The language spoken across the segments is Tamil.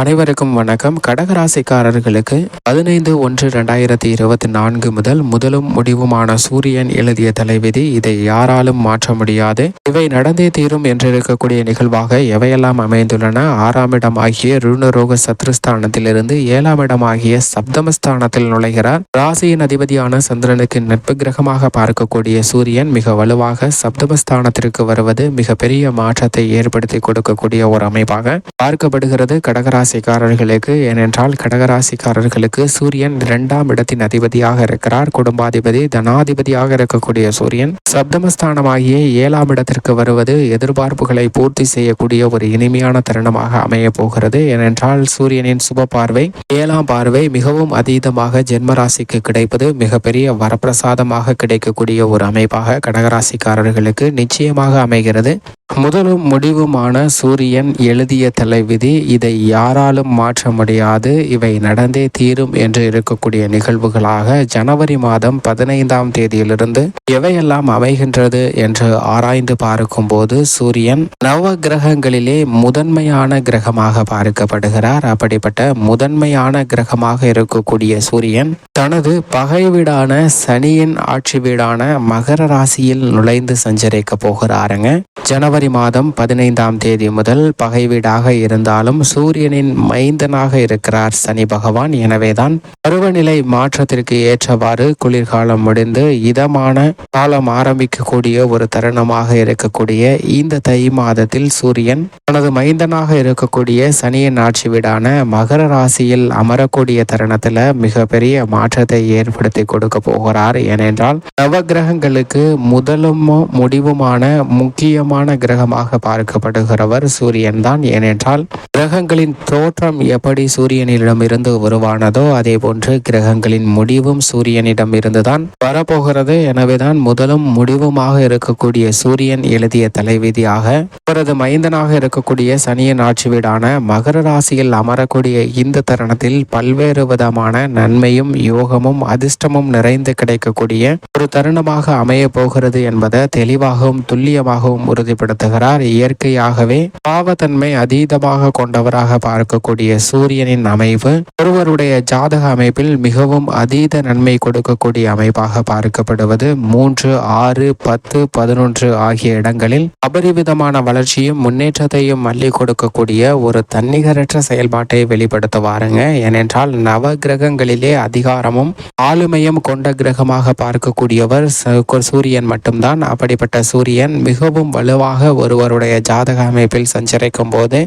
அனைவருக்கும் வணக்கம். கடகராசிக்காரர்களுக்கு பதினைந்து ஒன்று ரெண்டாயிரத்தி இருபத்தி நான்கு முதல் முதலும் முடிவுமான சூரியன் எழுதிய தலைவிதி இதை யாராலும் மாற்ற முடியாது. இவை நடந்தே தீரும் என்றிருக்கக்கூடிய நிகழ்வாக எவையெல்லாம் அமைந்துள்ளன? ஆறாம் இடம் ஆகிய ருணரோக சத்ருஸ்தானத்திலிருந்து ஏழாம் இடம் ஆகிய சப்தமஸ்தானத்தில் நுழைகிறார். ராசியின் அதிபதியான சந்திரனுக்கு நட்பு கிரகமாக பார்க்கக்கூடிய சூரியன் மிக வலுவாக சப்தமஸ்தானத்திற்கு வருவது மிகப்பெரிய மாற்றத்தை ஏற்படுத்தி கொடுக்கக்கூடிய ஒரு அமைப்பாக பார்க்கப்படுகிறது. கடகராசிக்காரர்களுக்கு ஏனென்றால் கடகராசிக்காரர்களுக்கு சூரியன் இரண்டாம் இடத்தின் அதிபதியாக இருக்கிறார். குடும்பாதிபதி தனாதிபதியாக இருக்கக்கூடிய சூரியன் சப்தமஸ்தானமாகிய ஏழாம் இடத்திற்கு வருவது எதிர்பார்ப்புகளை பூர்த்தி செய்யக்கூடிய ஒரு இனிமையான தருணமாக அமைய போகிறது. ஏனென்றால் சூரியனின் சுப பார்வை ஏழாம் பார்வை மிகவும் அதீதமாக ஜென்மராசிக்கு கிடைப்பது மிகப்பெரிய வரப்பிரசாதமாக கிடைக்கக்கூடிய ஒரு அமைப்பாக கடகராசிக்காரர்களுக்கு நிச்சயமாக அமைகிறது. முதலும் முடிவுமான சூரியன் எழுதிய தலைவிதி இதை யாராலும் மாற்ற முடியாது இவை நடந்தே தீரும் என்று இருக்கக்கூடிய நிகழ்வுகளாக ஜனவரி மாதம் பதினைந்தாம் தேதியிலிருந்து எவையெல்லாம் அமைகின்றது என்று ஆராய்ந்து பார்க்கும்போது சூரியன் நவ கிரகங்களிலே முதன்மையான கிரகமாக பார்க்கப்படுகிறார். அப்படிப்பட்ட முதன்மையான கிரகமாக இருக்கக்கூடிய சூரியன் தனது பகை வீடான சனியின் ஆட்சி வீடான மகர ராசியில் நுழைந்து சஞ்சரிக்க போகிறாருங்க. ஜனவரி ஜனவரி மாதம் பதினைந்தாம் தேதி முதல் பகை வீடாக இருந்தாலும் சூரியனின் மைந்தனாக இருக்கிறார் சனி பகவான். எனவேதான் பருவநிலை மாற்றத்திற்கு ஏற்றவாறு குளிர்காலம் முடிந்து இதமான காலம் ஆரம்பிக்கக்கூடிய ஒரு தருணமாக இருக்கக்கூடிய இந்த தை மாதத்தில் சூரியன் தனது மைந்தனாக இருக்கக்கூடிய சனியின் ஆட்சி வீடான மகர ராசியில் அமரக்கூடிய தருணத்துல மிகப்பெரிய மாற்றத்தை ஏற்படுத்தி கொடுக்க போகிறார். ஏனென்றால் நவகிரகங்களுக்கு முதலும் முடிவுமான முக்கியமான கிரகமாக பார்க்கப்படுகிறவர் சூரியன் தான். ஏனென்றால் கிரகங்களின் தோற்றம் எப்படி சூரியனிடமிருந்து உருவானதோ அதே போன்று கிரகங்களின் முடிவும் சூரியனிடம் இருந்துதான் வரப்போகிறது. எனவேதான் முதலும் முடிவுமாக இருக்கக்கூடிய சூரியன் எழுதிய தலைவிதியாக அவரது மைந்தனாக இருக்கக்கூடிய சனியின் ஆட்சி வீடான மகர ராசியில் அமரக்கூடிய இந்த தருணத்தில் பல்வேறு விதமான நன்மையும் யோகமும் அதிர்ஷ்டமும் நிறைந்து கிடைக்கக்கூடிய ஒரு தருணமாக அமைய போகிறது என்பதை தெளிவாகவும் துல்லியமாகவும் உறுதிப்படுத்துகிறார் இயற்கையாகவே பாவத்தன்மை அதீதமாக கொண்டவராக பார்க்கக்கூடிய சூரியனின் அமைவு ஒருவருடைய ஜாதக அமைப்பில் மிகவும் அதீத நன்மை கொடுக்கக்கூடிய அமைப்பாக பார்க்கப்படுவது மூன்று ஆறு பத்து பதினொன்று ஆகிய இடங்களில் அபரிவிதமான வளர்ச்சியும் முன்னேற்றத்தையும் மல்லி கொடுக்கக்கூடிய ஒரு தன்னிகரற்ற செயல்பாட்டை வெளிப்படுத்துவாருங்க. ஏனென்றால் நவ கிரகங்களிலே அதிகாரமும் ஆளுமையும் கொண்ட கிரகமாக பார்க்கக்கூடியவர் சூரியன் மட்டும்தான். அப்படிப்பட்ட சூரியன் மிகவும் வலுவாக ஒருவருடைய ஜாதக அமைப்பில் சஞ்சரிக்கும் போது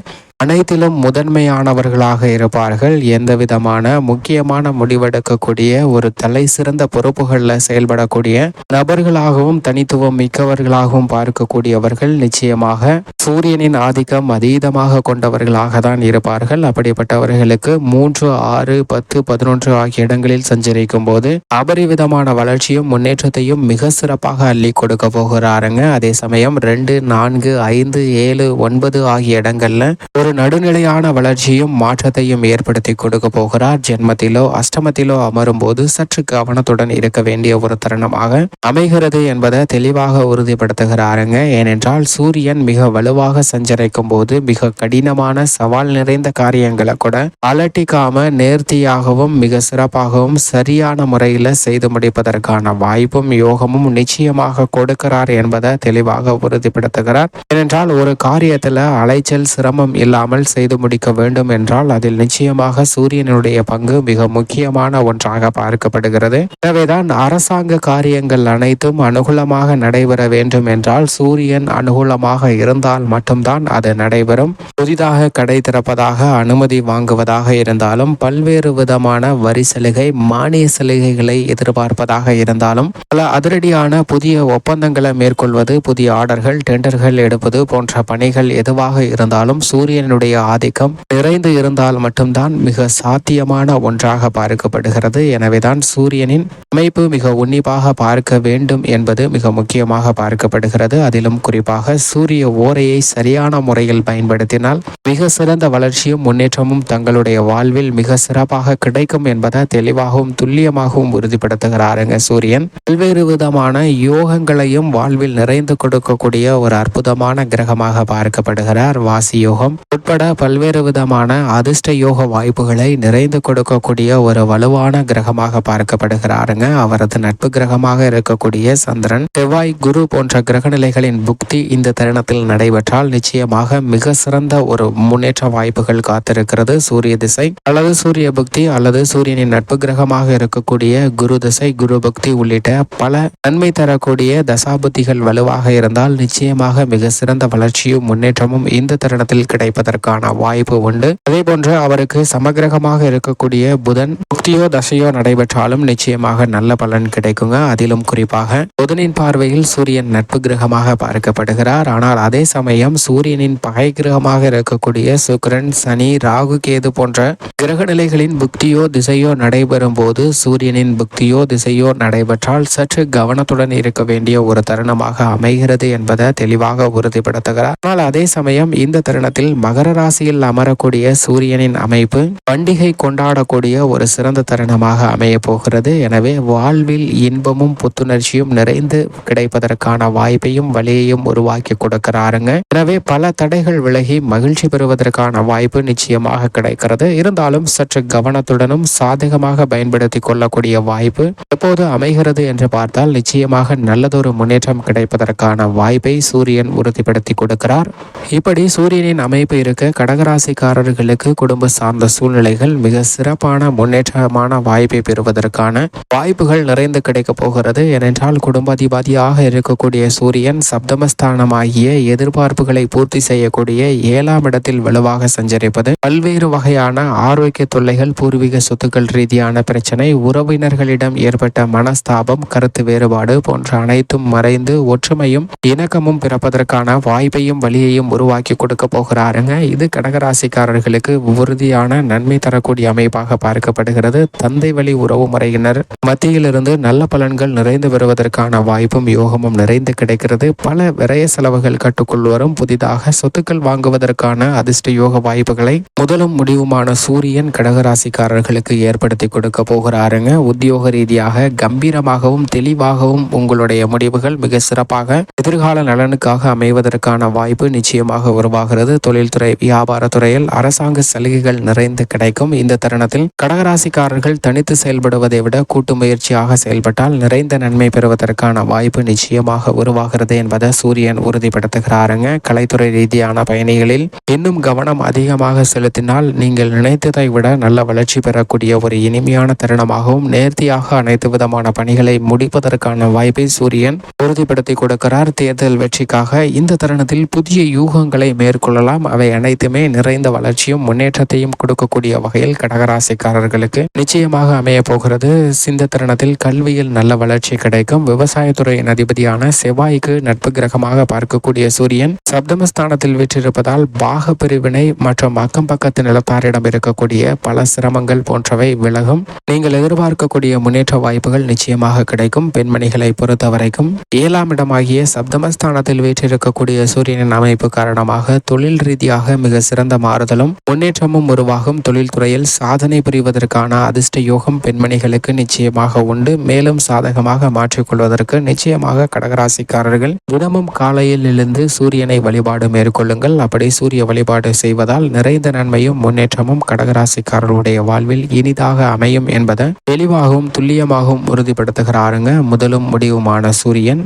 அனைத்திலும் முதன்மையானவர்களாக இருப்பார்கள். எந்த விதமான முக்கியமான முடிவெடுக்கக்கூடிய ஒரு தலை சிறந்த பொறுப்புகளில் செயல்படக்கூடிய நபர்களாகவும் தனித்துவம் மிக்கவர்களாகவும் பார்க்கக்கூடியவர்கள் நிச்சயமாக சூரியனின் ஆதிக்கம் அதீதமாக கொண்டவர்களாக தான் இருப்பார்கள். அப்படிப்பட்டவர்களுக்கு மூன்று ஆறு பத்து பதினொன்று ஆகிய இடங்களில் சஞ்சரிக்கும் போது அபரிவிதமான வளர்ச்சியும் முன்னேற்றத்தையும் மிக சிறப்பாக அள்ளி கொடுக்க போகிறாருங்க. அதே சமயம் ரெண்டு நான்கு ஐந்து ஏழு ஒன்பது ஆகிய இடங்கள்ல ஒரு நடுநிலையான வளர்ச்சியும் மாற்றத்தையும் ஏற்படுத்தி கொடுக்க போகிறார். ஜென்மத்திலோ அஷ்டமத்திலோ அமரும் போது சற்று கவனத்துடன் இருக்க வேண்டிய ஒரு தருணமாக அமைகிறது என்பதை தெளிவாக உறுதிப்படுத்துகிறாருங்க. ஏனென்றால் சூரியன் மிக வலுவாக சஞ்சரிக்கும் போது மிக கடினமான சவால் நிறைந்த காரியங்களை கூட அலட்டிக்காம நேர்த்தியாகவும் மிக சிறப்பாகவும் சரியான முறையில் செய்து முடிப்பதற்கான வாய்ப்பும் யோகமும் நிச்சயமாக கொடுக்கிறார் என்பதை தெளிவாக உறுதிப்படுத்துகிறார். ஏனென்றால் ஒரு காரியத்துல அலைச்சல் சிரமம் இல்லாமல் செய்து முடிக்க வேண்டும் என்றால் அதில் நிச்சயமாக சூரியனுடைய பங்கு மிக முக்கியமான ஒன்றாக பார்க்கப்படுகிறது. எனவேதான் அரசாங்க காரியங்கள் அனைத்தும் அனுகூலமாக நடைபெற வேண்டும் என்றால் சூரியன் அனுகூலமாக இருந்தால் மட்டும்தான் அது நடைபெறும். புதிதாக கடை திறப்பதாக அனுமதி வாங்குவதாக இருந்தாலும் பல்வேறு விதமான வரி சலுகை மானிய சலுகைகளை எதிர்பார்ப்பதாக இருந்தாலும் பல அதிரடியான புதிய ஒப்பந்தங்களை மேற்கொள்வது புதிய ஆர்டர்கள் டெண்டர்கள் எடுப்பது போன்ற பணிகள் எதுவாக இருந்தாலும் சூரியன் சூரியனுடைய ஆதிக்கம் நிறைந்து இருந்தால் மட்டும்தான் மிக சாத்தியமான ஒன்றாக பார்க்கப்படுகிறது. எனவேதான் சூரியனின் அமைப்பு மிக உன்னிப்பாக பார்க்க வேண்டும் என்பது மிக முக்கியமாக பார்க்கப்படுகிறது. அதிலும் குறிப்பாக சூரிய ஓரையை சரியான முறையில் பயன்படுத்தினால் மிக சிறந்த வளர்ச்சியும் முன்னேற்றமும் தங்களுடைய வாழ்வில் மிக சிறப்பாக கிடைக்கும் என்பதை தெளிவாகவும் துல்லியமாகவும் உறுதிப்படுத்துகிறாருங்க சூரியன். பல்வேறு விதமான யோகங்களையும் வாழ்வில் நிறைந்து கொடுக்கக்கூடிய ஒரு அற்புதமான கிரகமாக பார்க்கப்படுகிறார். வாசி யோகம் உட்பட பல்வேறு விதமான அதிர்ஷ்ட யோக வாய்ப்புகளை நிறைந்து கொடுக்கக்கூடிய ஒரு வலுவான கிரகமாக பார்க்கப்படுகிறாருங்க. அவரது நட்பு கிரகமாக இருக்கக்கூடிய சந்திரன். செவ்வாய் குரு போன்ற கிரகநிலைகளின் புக்தி இந்த தருணத்தில் நடைபெற்றால் நிச்சயமாக மிக சிறந்த ஒரு முன்னேற்ற வாய்ப்புகள் காத்திருக்கிறது. சூரிய திசை அல்லது சூரிய புக்தி அல்லது சூரியனின் நட்பு கிரகமாக இருக்கக்கூடிய குரு திசை குரு பக்தி உள்ளிட்ட பல நன்மை தரக்கூடிய தசாபுத்திகள் வலுவாக இருந்தால் நிச்சயமாக மிக சிறந்த வளர்ச்சியும் முன்னேற்றமும் இந்த தருணத்தில் கிடைப்பது கிடைப்பதற்கான வாய்ப்பு உண்டு. அதே போன்று அவருக்கு சமகிரகமாக இருக்கக்கூடிய புதன் முக்தியோ தசையோ நடைபெற்றாலும் நிச்சயமாக நல்ல பலன் கிடைக்குங்க. அதிலும் குறிப்பாக புதனின் பார்வையில் சூரியன் நட்பு கிரகமாக பார்க்கப்படுகிறார். ஆனால் அதே சமயம் சூரியனின் பகை கிரகமாக இருக்கக்கூடிய சுக்கரன் சனி ராகு கேது போன்ற கிரக நிலைகளின் புக்தியோ திசையோ நடைபெறும் போது சூரியனின் புக்தியோ திசையோ நடைபெற்றால் சற்று கவனத்துடன் இருக்க வேண்டிய ஒரு தருணமாக அமைகிறது என்பதை தெளிவாக உறுதிப்படுத்துகிறார். ஆனால் அதே சமயம் இந்த தருணத்தில் மக மகர ராசியில் அமரக்கூடிய சூரியனின் அமைப்பு பண்டிகை கொண்டாடக்கூடிய ஒரு சிறந்த தருணமாக அமைய போகிறது. எனவே வாழ்வில் இன்பமும் புத்துணர்ச்சியும் நிறைந்து கிடைப்பதற்கான வாய்ப்பையும் வழியையும் உருவாக்கி கொடுக்கிறாருங்க. எனவே பல தடைகள் விலகி மகிழ்ச்சி பெறுவதற்கான வாய்ப்பு நிச்சயமாக கிடைக்கிறது. இருந்தாலும் சற்று கவனத்துடனும் சாதகமாக பயன்படுத்தி கொள்ளக்கூடிய வாய்ப்பு எப்போது அமைகிறது என்று பார்த்தால் நிச்சயமாக நல்லதொரு முன்னேற்றம் கிடைப்பதற்கான வாய்ப்பை சூரியன் உறுதிப்படுத்தி கொடுக்கிறார். இப்படி சூரியனின் அமைப்பு இருக்க கடகராசிக்காரர்களுக்கு குடும்ப சார்ந்த சூழ்நிலைகள் மிக சிறப்பான முன்னேற்றமான வாய்ப்பை பெறுவதற்கான வாய்ப்புகள் நிறைந்து கிடைக்கப் போகிறது. ஏனென்றால் குடும்பாதிபதியாக இருக்கக்கூடிய சூரியன் சப்தமஸ்தானமாகிய எதிர்பார்ப்புகளை பூர்த்தி செய்யக்கூடிய ஏழாம் இடத்தில் வலுவாக சஞ்சரிப்பது பல்வேறு வகையான ஆரோக்கிய தொல்லைகள் பூர்வீக சொத்துக்கள் ரீதியான பிரச்சனை உறவினர்களிடம் ஏற்பட்ட மனஸ்தாபம் கருத்து வேறுபாடு போன்ற அனைத்தும் மறைந்து ஒற்றுமையும் இணக்கமும் பிறப்பதற்கான வாய்ப்பையும் வழியையும் உருவாக்கி கொடுக்க போகிறாருங்க. இது கடகராசிக்காரர்களுக்கு உறுதியான நன்மை தரக்கூடிய அமைப்பாக பார்க்கப்படுகிறது. தந்தை வழி உறவு முறையினர் மத்தியிலிருந்து நல்ல பலன்கள் நிறைந்து வருவதற்கான வாய்ப்பும் யோகமும் நிறைந்து கிடைக்கிறது. பல விரய செலவுகள் கட்டுக்குள் வரும் புதிதாக சொத்துக்கள் வாங்குவதற்கான அதிர்ஷ்ட யோக வாய்ப்புகளை முதலும் முடிவுமான சூரியன் கடகராசிக்காரர்களுக்கு ஏற்படுத்தி கொடுக்க போகிறாருங்க. உத்தியோக ரீதியாக கம்பீரமாகவும் தெளிவாகவும் உங்களுடைய முடிவுகள் மிக சிறப்பாக எதிர்கால நலனுக்காக அமைவதற்கான வாய்ப்பு நிச்சயமாக உருவாகிறது. தொழில் தொழில்துறை வியாபாரத்துறையில் அரசாங்க சலுகைகள் நிறைந்து கிடைக்கும். இந்த தருணத்தில் கடகராசிக்காரர்கள் தனித்து செயல்படுவதை விட கூட்டு முயற்சியாக செயல்பட்டால் நிறைந்த நன்மை பெறுவதற்கான வாய்ப்பு நிச்சயமாக உருவாகிறது என்பதை சூரியன் உறுதிப்படுத்துகிறாருங்க கலைத்துறை ரீதியான பயணிகளில் இன்னும் கவனம் அதிகமாக செலுத்தினால் நீங்கள் நினைத்ததை விட நல்ல வளர்ச்சி பெறக்கூடிய ஒரு இனிமையான தருணமாகவும் நேர்த்தியாக அனைத்து விதமான பணிகளை முடிப்பதற்கான வாய்ப்பை சூரியன் உறுதிப்படுத்தி கொடுக்கிறார். தேர்தல் வெற்றிக்காக இந்த தருணத்தில் புதிய யூகங்களை மேற்கொள்ளலாம். அவை அனைத்துமே நிறைந்த வளர்ச்சியும் முன்னேற்றத்தையும் கொடுக்கக்கூடிய வகையில் கடகராசிக்காரர்களுக்கு நிச்சயமாக அமைய போகிறது. இந்த தருணத்தில் கல்வியில் நல்ல வளர்ச்சி கிடைக்கும். விவசாயத்துறையின் அதிபதியான செவ்வாய்க்கு நட்பு கிரகமாக பார்க்கக்கூடிய சூரியன் சப்தமஸ்தானத்தில் வீற்றிருப்பதால் பாக பிரிவினை மற்றும் அக்கம் பக்கத்து நிலத்தாரிடம் இருக்கக்கூடிய பல சிரமங்கள் போன்றவை விலகும். நீங்கள் எதிர்பார்க்கக்கூடிய முன்னேற்ற வாய்ப்புகள் நிச்சயமாக கிடைக்கும். பெண்மணிகளை பொறுத்த வரைக்கும் ஏழாம் இடமாகிய சப்தமஸ்தானத்தில் வீற்றிருக்கக்கூடிய சூரியனின் அமைப்பு காரணமாக தொழில் ரீதியாக மிக சிறந்த மாறுதலும் முன்னேற்றமும் உருவாகும் தொழில்துறையில் சாதனை புரிவதற்கான அதிர்ஷ்ட யோகம் பெண்மணிகளுக்கு நிச்சயமாக உண்டு. மேலும் சாதகமாக மாற்றிக்கொள்வதற்கு நிச்சயமாக கடகராசிக்காரர்கள் தினமும் காலையில் எழுந்து சூரியனை வழிபாடு மேற்கொள்ளுங்கள். அப்படி சூரிய வழிபாடு செய்வதால் நிறைந்த நன்மையும் முன்னேற்றமும் கடகராசிக்காரர்களுடைய வாழ்வில் இனிதாக அமையும் என்பதை தெளிவாகவும் துல்லியமாகவும் உறுதிப்படுத்துகிறாருங்க. முதலும் முடிவுமான சூரியன்.